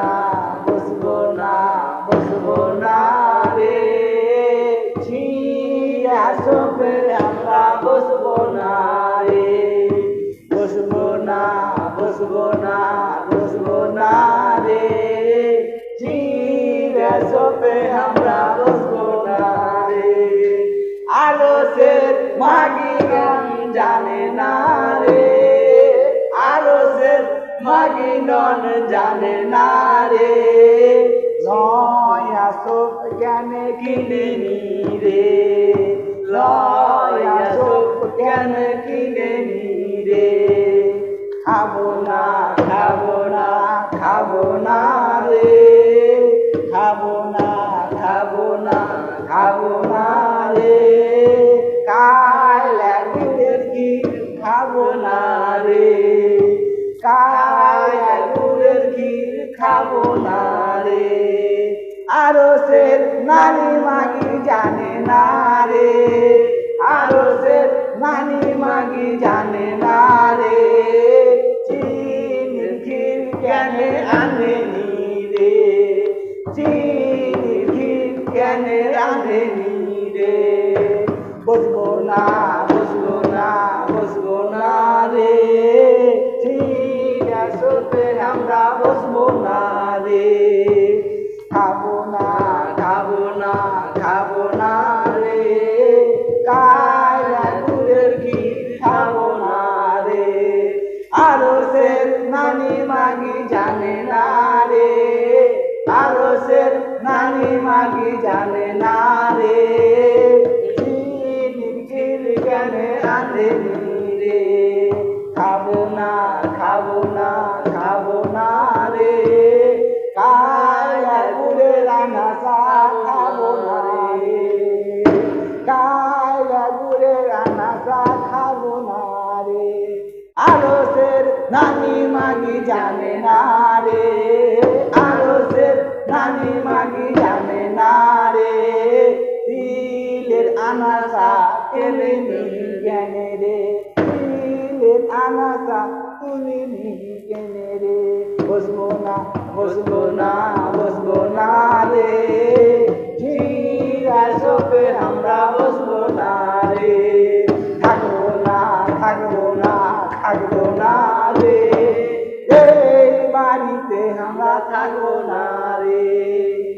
না, বসবো না বসবো না রে। সোপে আমরা, বসবো না রে। বসবো না বসবো না বসবো না রে। সোপে আমরা, বসবো না রে। আলো মাগি গান জানে না। মাগি নন জানে না রে। নয়া সোপ জ্ঞানে কিনে নি রে? লয়া সোপ জ্ঞানে কিনে নি রে? খাব না খাব না খাব না রে। খাব না খাব না খাব না রে। কাল কি খাব না রে? কাল আরও সে নানি মাগি জানে না রে। আরও সে নানি মাগি জানে না রে। চিনির কেনে আনে নি রে? চিনির কেনে আনে নি রে? বসবো না বসবো না বসবো না রে। ঠিক আমরা বসবো না রে। খাব না রে। কায়া গুড়ের কি খাব না নানি মাগি জানে না সে নানি মাগি জানে না? কায়া গুড়ে রানা সা খাব না রে। আরও সের নানি মাগি জানে না রে। আরও সের নানি মাগি জানে না রে। দিলের আনাসা কেলে নি জ্ঞানে রে? দিলের আনাসা তুলি নি কেনে রে? বসবো না বসবো না বসবো না। আমরা থাকব না রে।